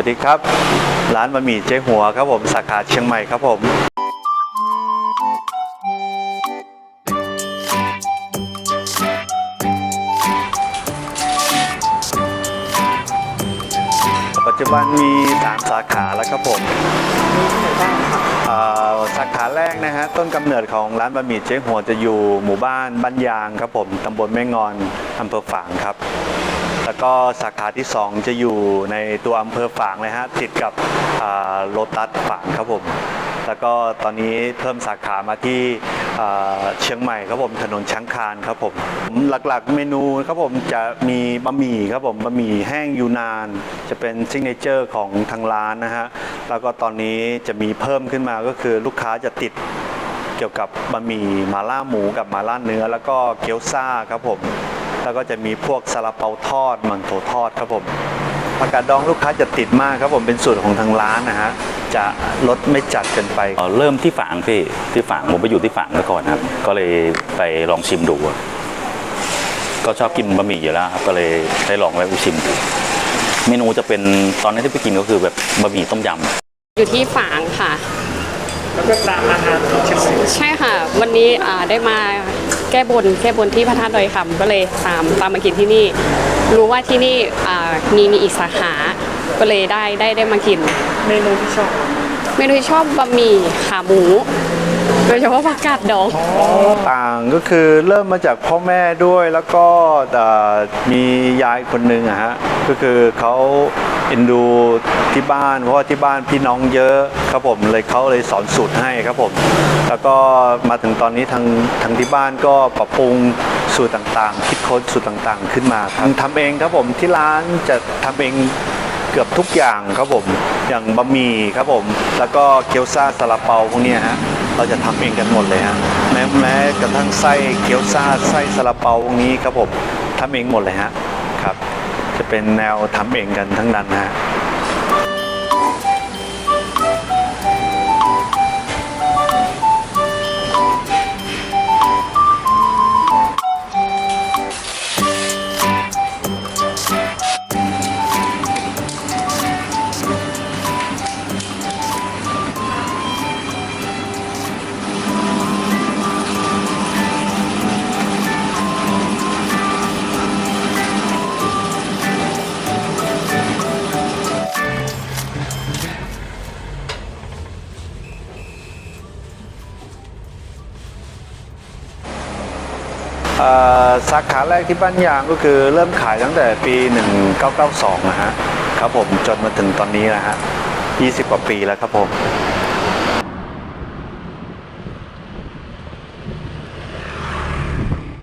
วัสดีครับ ร้านบะหมี่เจ๊หัวครับผมสาขาเชียงใหม่ครับผมปัจจุบันมี 3 สาขาแล้วครับผมสาขาแรกนะฮะต้นกำเนิดของร้านบะหมี่เจ๊หัวจะอยู่หมู่บ้านบ้านยางครับผมตำบลแม่งอนอำเภอฝางครับ แล้วก็สาขาที่ 2 จะอยู่ในตัวอำเภอฝางเลยฮะติดกับโลตัสฝางครับผมแล้วก็ตอนนี้เพิ่มสาขามาที่เชียงใหม่ครับผมถนนช้างคานครับผมหลักๆเมนูครับผมจะมีบะหมี่ครับผมบะหมี่แห้งยูนาน จะเป็นซิกเนเจอร์ของทางร้านนะฮะแล้วก็ตอนนี้จะมีเพิ่มขึ้นมาก็คือลูกค้าจะติดเกี่ยวกับบะหมี่มาล่าหมูกับมาล่าเนื้อ แล้วก็เกี๊ยวซ่าครับผม แล้วก็จะมีพวกซาลาเปาทอดหมันโถทอดครับผมผักกาดดองลูกค้าจะติดมากครับผมเป็นสูตรของทางร้านนะฮะจะรสไม่จัดเกินไปเอ่อเริ่มที่ฝางพี่ที่ฝางผมไปอยู่ที่ฝางมาก่อนครับ ก็เลยไปลองชิมดูอะก็ชอบกินบะหมี่อยู่แล้วครับก็เลยได้ลองแวะไปชิมดูเมนูจะเป็นตอนนี้ที่ไปกินก็คือแบบบะหมี่ต้มยำอยู่ที่ฝางค่ะ แล้วก็ตามอาหารของเชียงใหม่ใช่ค่ะ วันนี้อ่าได้มาแก้บนแก้บนที่พระธาตุดอยคำก็เลยตามตามมากินที่นี่ รู้ว่าที่นี่อ่ามีมีอีกสาขาก็เลยได้ได้ได้มากิน เมนูที่ชอบเมนูที่ชอบบะหมี่ขาหมูโดยเฉพาะผักกาดดอง ต่างก็คือเริ่มมาจากพ่อแม่ด้วยแล้วก็เอ่อมียายคนหนึ่งอะฮะก็คือเขา เอ็นดูที่บ้าน เพราะว่าที่บ้านพี่น้องเยอะครับผมเลยเขาเลยสอนสูตรให้ครับผม แล้วก็มาถึงตอนนี้ทางทางที่บ้านก็ปรับปรุงสูตรต่างๆ คิดค้นสูตรต่างๆ ขึ้นมาครับทำเองครับผมที่ร้านจะทำเองเกือบทุกอย่างครับผมอย่างบะหมี่ครับผม แล้วก็เกี๊ยวซ่าซาลาเปาพวกนี้ฮะเราจะทำเองกันหมดเลยฮะแม้แม้กระทั่งไส้เกี๊ยวซ่าไส้ซาลาเปาพวกนี้ครับผมทำเองหมดเลยฮะครับ จะเป็นแนวทำเองกันทั้งนั้นฮะ สาขาแรกที่บ้านยางก็คือเริ่มขายตั้งแต่ปี 1992 นะฮะ ครับผมจนมาถึงตอนนี้นะฮะ 20 กว่าปีแล้วครับผม